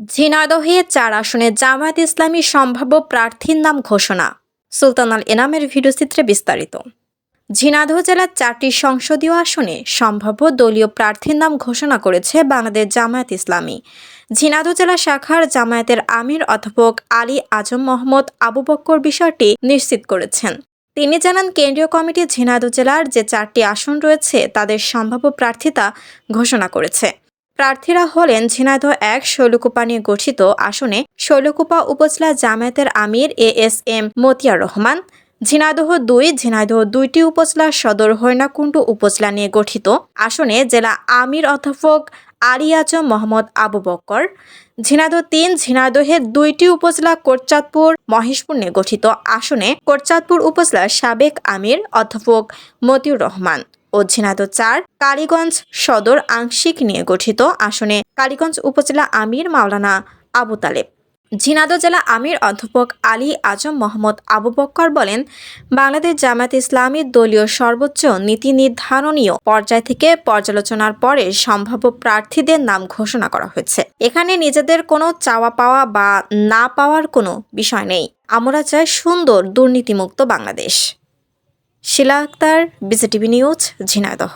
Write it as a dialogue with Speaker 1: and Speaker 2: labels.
Speaker 1: ঝিনাইদহে চার আসনে জামায়াত ইসলামী সম্ভাব্য প্রার্থীর নাম ঘোষণা। সুলতান আল এনামের ভিডিওচিত্রে বিস্তারিত। ঝিনাইদহ জেলার চারটি সংসদীয় আসনে সম্ভাব্য দলীয় প্রার্থীর নাম ঘোষণা করেছে বাংলাদেশ জামায়াত ইসলামী। ঝিনাইদহ জেলা শাখার জামায়াতের আমির অধ্যাপক আলী আজম মোহাম্মদ আবু বক্কর বিষয়টি নিশ্চিত করেছেন। তিনি জানান, কেন্দ্রীয় কমিটি ঝিনাইদহ জেলার যে চারটি আসন রয়েছে, তাদের সম্ভাব্য প্রার্থিতা ঘোষণা করেছে। প্রার্থীরা হলেন ঝিনাইদহ এক শৈলকুপা নিয়ে গঠিত আসনে শৈলকুপা উপজেলা জামায়াতের আমির A S M Motiar Rahman, Jhenaidah দুই, ঝিনাইদহ দুইটি উপজেলা সদর হরিণাকুণ্ডু উপজেলা নিয়ে গঠিত আসনে জেলা আমির অধ্যাপক আলী মোহাম্মদ আবু বক্কর, ঝিনাইদহ তিন ঝিনাইদহের দুইটি উপজেলা কোটচাঁদপুর, মহেশপুর নিয়ে গঠিত আসনে কোটচাঁদপুর উপজেলার সাবেক আমির অধ্যাপক মতিউর রহমান। ঝিনাইদহ চার, কালীগঞ্জ সদর আংশিক নিয়ে গঠিত আসনে কালীগঞ্জ উপজেলা আমির মাওলানা আবু তালেব। ঝিনাইদহ জেলা আমির অধ্যাপক আলী আজম মোহাম্মদ আবু বক্কর বলেন, বাংলাদেশ জামায়াত ইসলামীর দলীয় সর্বোচ্চ নীতি নির্ধারণীয় পর্যায় থেকে পর্যালোচনার পরে সম্ভাব্য প্রার্থীদের নাম ঘোষণা করা হয়েছে। এখানে নিজেদের কোনো চাওয়া পাওয়া বা না পাওয়ার কোনো বিষয় নেই। আমরা চাই সুন্দর দুর্নীতিমুক্ত Bangladesh. Shila Akter BJTV news Jhenaidah.